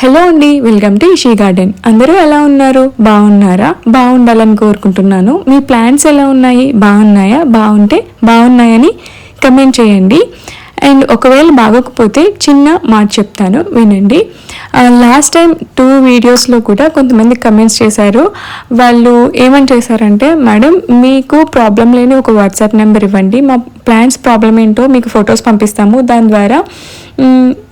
Hello అండి welcome to ఇషీ garden అందరూ ఎలా ఉన్నారు? బాగున్నారా? బాగుండాలని కోరుకుంటున్నాను. మీ ప్లాంట్స్ ఎలా ఉన్నాయి? బాగున్నాయా? బాగుంటే బాగున్నాయని కమెంట్ చేయండి. అండ్ ఒకవేళ బాగోకపోతే చిన్న మాట చెప్తాను వినండి. లాస్ట్ టైం టూ వీడియోస్లో కూడా కొంతమంది కమెంట్స్ చేశారు. వాళ్ళు ఏమని చేశారంటే మేడం మీకు ప్రాబ్లం లేని ఒక వాట్సాప్ నెంబర్ ఇవ్వండి. మా ప్లాన్స్ ప్రాబ్లం ఏంటో మీకు ఫొటోస్ పంపిస్తాము. దాని ద్వారా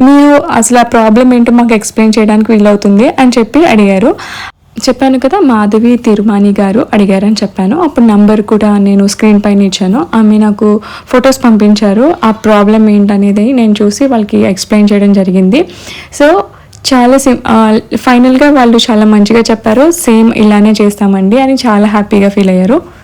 మీరు అసలు ఆ ప్రాబ్లం ఏంటో మాకు ఎక్స్ప్లెయిన్ చేయడానికి వీలవుతుంది అని చెప్పి అడిగారు. చెప్పాను కదా మాధవి తిరుమాని గారు అడిగారని చెప్పాను. అప్పుడు నంబర్ కూడా నేను స్క్రీన్ పైన ఇచ్చాను. ఆమె నాకు ఫొటోస్ పంపించారు. ఆ ప్రాబ్లం ఏంటనేది నేను చూసి వాళ్ళకి ఎక్స్ప్లెయిన్ చేయడం జరిగింది. సో చాలా సిమ్ ఫైనల్గా వాళ్ళు చాలా మంచిగా చెప్పారు. సేమ్ ఇలానే చేస్తామండి అని చాలా హ్యాపీగా ఫీల్ అయ్యారు.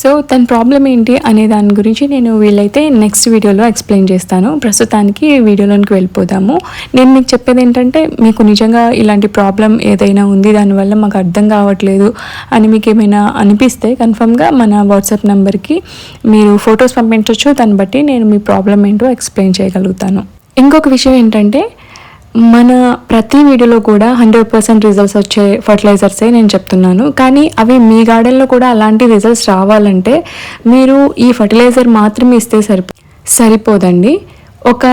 సో తన ప్రాబ్లం ఏంటి అనే దాని గురించి నేను వీలైతే నెక్స్ట్ వీడియోలో ఎక్స్ప్లెయిన్ చేస్తాను. ప్రస్తుతానికి వీడియోలోనికి వెళ్ళిపోదాము. నేను మీకు చెప్పేది ఏంటంటే మీకు నిజంగా ఇలాంటి ప్రాబ్లం ఏదైనా ఉంది దానివల్ల మాకు అర్థం కావట్లేదు అని మీకు ఏమైనా అనిపిస్తే కన్ఫర్మ్గా మన వాట్సాప్ నెంబర్కి మీరు ఫొటోస్ పంపించవచ్చు దాన్ని బట్టి నేను మీ ప్రాబ్లం ఏంటో ఎక్స్ప్లెయిన్ చేయగలుగుతాను. ఇంకొక విషయం ఏంటంటే మన ప్రతి వీడియోలో కూడా హండ్రెడ్ పర్సెంట్ రిజల్ట్స్ వచ్చే ఫర్టిలైజర్సే నేను చెప్తున్నాను. కానీ అవి మీ గార్డెన్లో కూడా అలాంటి రిజల్ట్స్ రావాలంటే మీరు ఈ ఫర్టిలైజర్ మాత్రమే ఇస్తే సరిపో సరిపోదండి. ఒక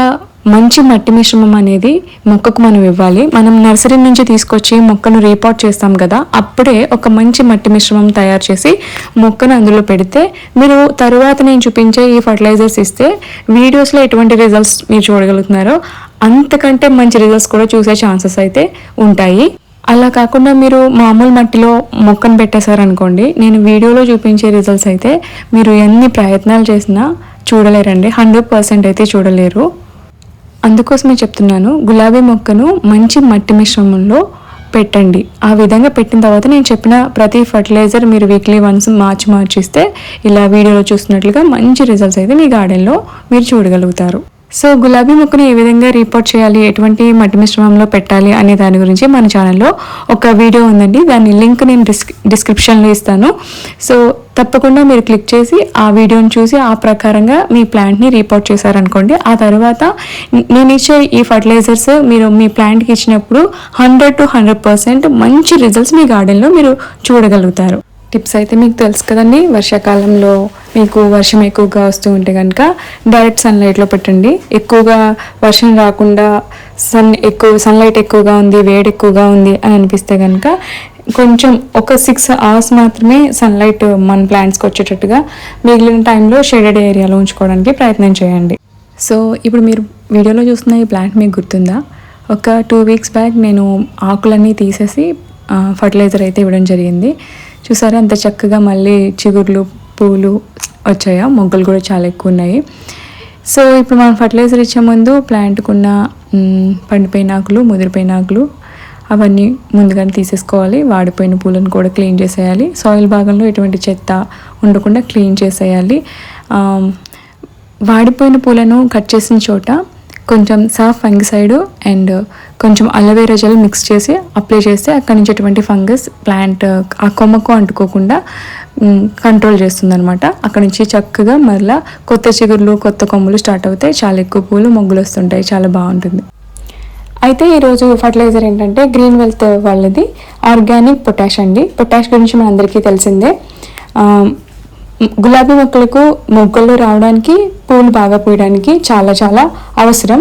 మంచి మట్టి మిశ్రమం అనేది మొక్కకు మనం ఇవ్వాలి. మనం నర్సరీ నుంచి తీసుకొచ్చి మొక్కను రీపాట్ చేస్తాం కదా అప్పుడే ఒక మంచి మట్టి మిశ్రమం తయారు చేసి మొక్కను అందులో పెడితే మీరు తరువాత నేను చూపించే ఈ ఫర్టిలైజర్స్ ఇస్తే వీడియోస్లో ఎటువంటి రిజల్ట్స్ మీరు చూడగలుగుతున్నారో అంతకంటే మంచి రిజల్ట్స్ కూడా చూసే ఛాన్సెస్ అయితే ఉంటాయి. అలా కాకుండా మీరు మామూలు మట్టిలో మొక్కను పెట్టేశారనుకోండి నేను వీడియోలో చూపించే రిజల్ట్స్ అయితే మీరు ఎన్ని ప్రయత్నాలు చేసినా చూడలేరండి. హండ్రెడ్ పర్సెంట్ అయితే చూడలేరు. అందుకోసమే చెప్తున్నాను గులాబీ మొక్కను మంచి మట్టి మిశ్రమంలో పెట్టండి. ఆ విధంగా పెట్టిన తర్వాత నేను చెప్పిన ప్రతి ఫర్టిలైజర్ మీరు వీక్లీ వన్స్ మార్చి మార్చిస్తే ఇలా వీడియోలో చూస్తున్నట్లుగా మంచి రిజల్ట్స్ అయితే మీ గార్డెన్లో మీరు చూడగలుగుతారు. సో గులాబీ మొక్కను ఏ విధంగా రిపోర్ట్ చేయాలి? ఎటువంటి మట్టి మిశ్రమంలో పెట్టాలి అనే దాని గురించి మన ఛానల్లో ఒక వీడియో ఉందండి. దాని లింక్ నేను డిస్క్ డిస్క్రిప్షన్లో ఇస్తాను. సో తప్పకుండా మీరు క్లిక్ చేసి ఆ వీడియోని చూసి ఆ ప్రకారంగా మీ ప్లాంట్ని రిపోర్ట్ చేశారనుకోండి. ఆ తర్వాత నేను ఇచ్చే ఈ ఫర్టిలైజర్స్ మీరు మీ ప్లాంట్కి ఇచ్చినప్పుడు హండ్రెడ్ టు హండ్రెడ్ పర్సెంట్ మంచి రిజల్ట్స్ మీ గార్డెన్లో మీరు చూడగలుగుతారు. టిప్స్ అయితే మీకు తెలుసు కదండి. వర్షాకాలంలో మీకు వర్షం ఎక్కువగా వస్తూ ఉంటే కనుక డైరెక్ట్ సన్లైట్లో పెట్టండి. ఎక్కువగా వర్షం రాకుండా సన్ ఎక్కువ సన్లైట్ ఎక్కువగా ఉంది వేడి ఎక్కువగా ఉంది అని అనిపిస్తే కనుక కొంచెం ఒక సిక్స్ అవర్స్ మాత్రమే సన్లైట్ మన ప్లాంట్స్కి వచ్చేటట్టుగా మిగిలిన టైంలో షేడెడ్ ఏరియాలో ఉంచుకోవడానికి ప్రయత్నం చేయండి. సో ఇప్పుడు మీరు వీడియోలో చూస్తున్న ఈ ప్లాంట్ మీకు గుర్తుందా? ఒక టూ వీక్స్ బ్యాక్ నేను ఆకులన్నీ తీసేసి ఫర్టిలైజర్ అయితే ఇవ్వడం జరిగింది. చూసారా అంత చక్కగా మళ్ళీ చిగుర్లు పూలు వచ్చాయా? మొగ్గలు కూడా చాలా ఎక్కువ ఉన్నాయి. సో ఇప్పుడు మనం ఫర్టిలైజర్ ఇచ్చే ముందు ప్లాంట్కున్న పండిపోయిన ఆకులు ముదిరిపోయిన ఆకులు అవన్నీ ముందుగానే తీసేసుకోవాలి. వాడిపోయిన పూలను కూడా క్లీన్ చేసేయాలి. సాయిల్ భాగంలో ఎటువంటి చెత్త ఉండకుండా క్లీన్ చేసేయాలి. వాడిపోయిన పూలను కట్ చేసిన చోట కొంచెం సాఫ్ ఫంగిసైడ్ అండ్ కొంచెం అలోవేరా జెల్ మిక్స్ చేసి అప్లై చేస్తే అక్కడి నుంచి ఎటువంటి ఫంగస్ ప్లాంట్ uh, ఆ కొమ్మకు అంటుకోకుండా కంట్రోల్ చేస్తుందనమాట అక్కడ అక్కడి నుంచి చక్కగా మరలా కొత్త చిగుర్లు కొత్త కొమ్మలు స్టార్ట్ అవుతాయి. చాలా ఎక్కువ పూలు మొగ్గులు వస్తుంటాయి. చాలా బాగుంటుంది. అయితే ఈరోజు ఫర్టిలైజర్ ఏంటంటే గ్రీన్ వెల్త్ వాళ్ళది. ఆర్గానిక్ పొటాష్ అండి. పొటాష్ గురించి మనందరికీ తెలిసిందే. గులాబీ మొక్కలకు మొగ్గలు రావడానికి పూలు బాగా పూయడానికి చాలా చాలా అవసరం.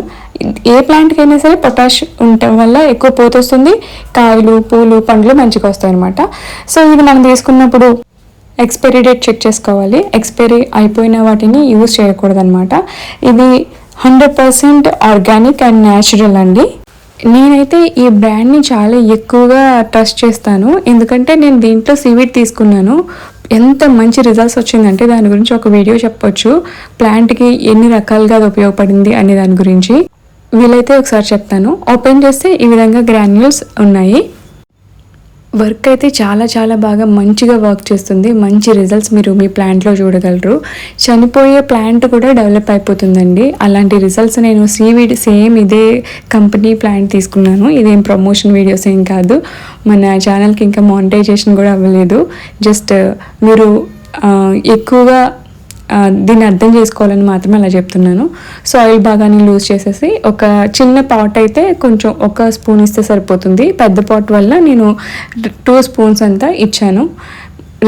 ఏ ప్లాంట్కి అయినా సరే పొటాష్ ఉండటం వల్ల ఎక్కువ పూత వస్తుంది. కాయలు పూలు పండ్లు మంచిగా వస్తాయి అనమాట సో ఇది మనం తీసుకున్నప్పుడు ఎక్స్పైరీ డేట్ చెక్ చేసుకోవాలి. ఎక్స్పైరీ అయిపోయిన వాటిని యూజ్ చేయకూడదు అనమాట ఇది hundred percent organic and natural అండి. నేనైతే ఈ బ్రాండ్ని చాలా ఎక్కువగా ట్రస్ట్ చేస్తాను. ఎందుకంటే నేను దీంట్లో సీవీడ్ తీసుకున్నాను. ఎంత మంచి రిజల్ట్స్ వచ్చిందంటే దాని గురించి ఒక వీడియో చెప్పొచ్చు. ప్లాంట్కి ఎన్ని రకాలుగా అది ఉపయోగపడింది అనే దాని గురించి. వీలైతే ఒకసారి చెప్తాను. ఓపెన్ చేస్తే ఈ విధంగా గ్రాన్యూల్స్ ఉన్నాయి. వర్క్ అయితే చాలా చాలా బాగా మంచిగా వర్క్ చేస్తుంది. మంచి రిజల్ట్స్ మీరు మీ ప్లాంట్లో చూడగలరు. చనిపోయే ప్లాంట్ కూడా డెవలప్ అయిపోతుందండి. అలాంటి రిజల్ట్స్ నేను సీవీడ్ సేమ్ ఇదే కంపెనీ ప్లాంట్ తీసుకున్నాను. ఇదేం ప్రమోషన్ వీడియోస్ ఏం కాదు. మన ఛానల్కి ఇంకా మానిటైజేషన్ కూడా అవ్వలేదు. జస్ట్ మీరు ఎక్కువగా దీన్ని అర్థం చేసుకోవాలని మాత్రమే అలా చెప్తున్నాను. సాయిల్ భాగాన్ని లూజ్ చేసేసి ఒక చిన్న పాట్ అయితే కొంచెం ఒక స్పూన్ ఇస్తే సరిపోతుంది. పెద్ద పాట్ వల్ల నేను టూ స్పూన్స్ అంతా ఇచ్చాను.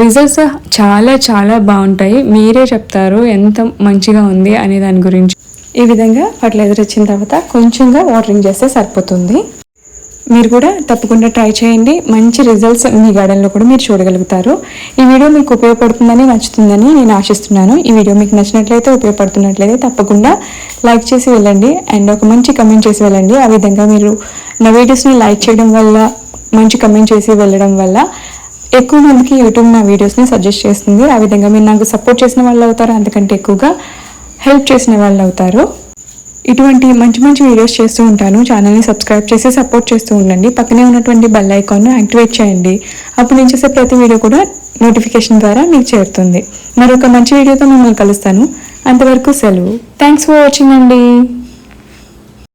రిజల్ట్స్ చాలా చాలా బాగుంటాయి. మీరే చెప్తారు ఎంత మంచిగా ఉంది అనే దాని గురించి. ఈ విధంగా ఫర్టిలైజర్ ఇచ్చిన తర్వాత కొంచెంగా వాటరింగ్ చేస్తే సరిపోతుంది. మీరు కూడా తప్పకుండా ట్రై చేయండి. మంచి రిజల్ట్స్ మీ గార్డెన్లో కూడా మీరు చూడగలుగుతారు. ఈ వీడియో మీకు ఉపయోగపడుతుందని నచ్చుతుందని నేను ఆశిస్తున్నాను. ఈ వీడియో మీకు నచ్చినట్లయితే ఉపయోగపడుతున్నట్లయితే తప్పకుండా లైక్ చేసి వెళ్ళండి. అండ్ ఒక మంచి కమెంట్ చేసి వెళ్ళండి. ఆ విధంగా మీరు నా వీడియోస్ని లైక్ చేయడం వల్ల మంచి కమెంట్ చేసి వెళ్ళడం వల్ల ఎక్కువ మందికి యూట్యూబ్ నా వీడియోస్ని సజెస్ట్ చేస్తుంది. ఆ విధంగా మీరు నాకు సపోర్ట్ చేసిన వాళ్ళు అవుతారు. అంతకంటే ఎక్కువగా హెల్ప్ చేసిన వాళ్ళు అవుతారు. ఇటువంటి మంచి మంచి వీడియోస్ చేస్తూ ఉంటాను. ఛానల్ని సబ్స్క్రైబ్ చేసి సపోర్ట్ చేస్తూ ఉండండి. పక్కనే ఉన్నటువంటి బెల్ ఐకాన్ను యాక్టివేట్ చేయండి. అప్పుడు నేను చేసే ప్రతి వీడియో కూడా నోటిఫికేషన్ ద్వారా మీకు చేరుతుంది. మరొక మంచి వీడియోతో మిమ్మల్ని కలుస్తాను. అంతవరకు సెలవు. థ్యాంక్స్ ఫర్ వాచింగ్ అండి.